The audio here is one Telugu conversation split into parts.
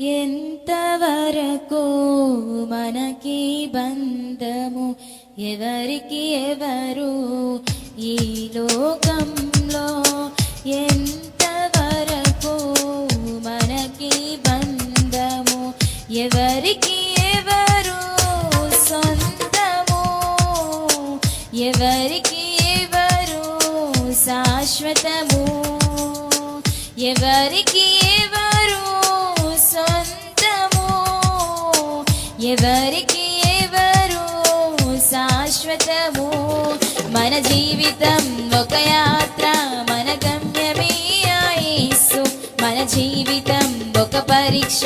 ఎంతవరకు మనకి బంధము? ఎవరికి ఎవరు? ఈ లోకంలో ఎంతవరకు మనకి బంధము? ఎవరికి ఎవరు సొంతము? ఎవరికి ఎవరు శాశ్వతము? ఎవరికి మన జీవితం ఒక యాత్ర మన గమ్యమే ఆయేసు మన జీవితం ఒక పరీక్ష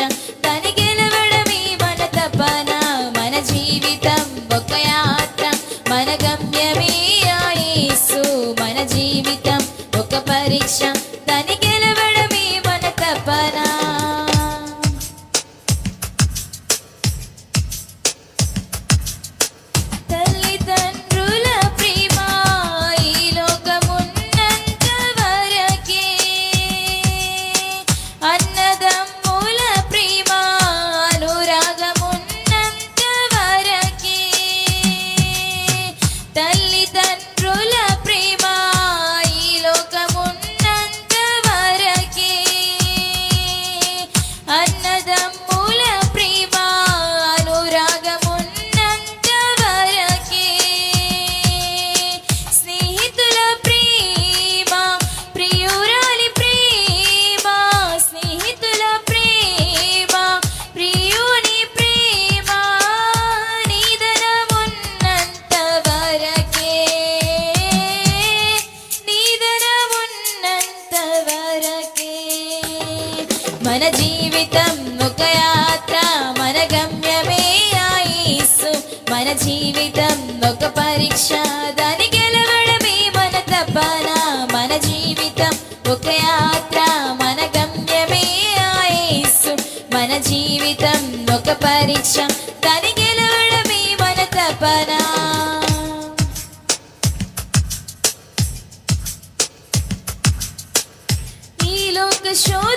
మన జీవితం ఒక యాత్ర మన గమ్యమే ఆయేసు మన జీవితం ఒక పరీక్ష దాని గెలవడమే మన తపన మన జీవితం ఒక యాత్ర మన గమ్యమే ఆయేసు మన జీవితం ఒక పరీక్ష దాని గెలవడమే మన తపన ఈ లోక శోధనలో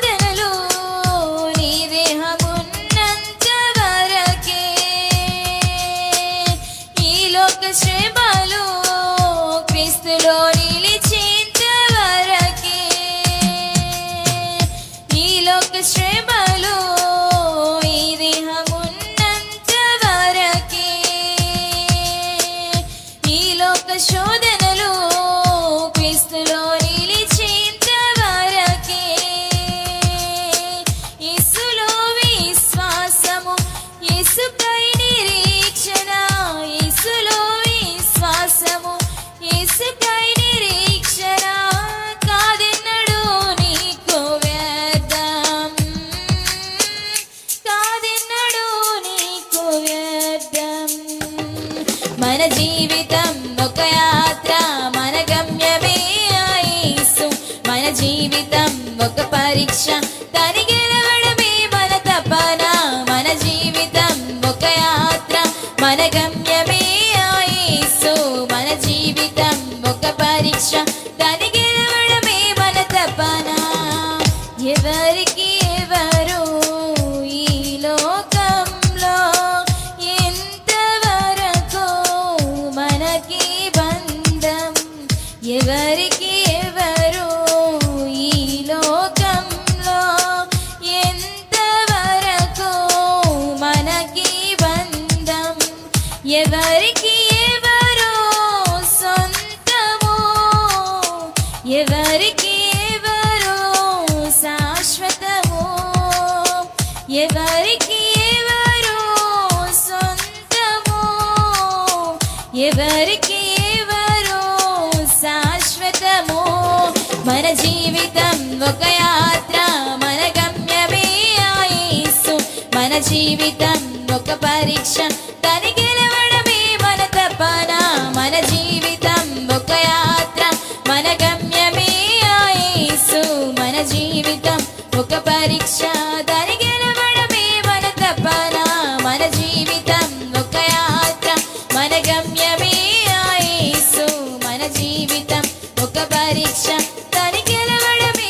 మన జీవితం ఒక యాత్ర మన గమ్యమే ఆయేసు మన జీవితం ఒక పరీక్ష తని గెలవడమే మన తపన. మన జీవితం ఒక యాత్ర మన గమ్యమే ఆయేసు మన జీవితం ఒక పరీక్ష తని గెలవడమే మన తపన. ఎవరు ఎవరికి ఎవరు శాశ్వతము మన జీవితం ఒక యాత్ర మన గమ్యమే ఆయేసు మన జీవితం ఒక పరీక్ష ലക്ഷം തനിക്കിലവിടെ മീ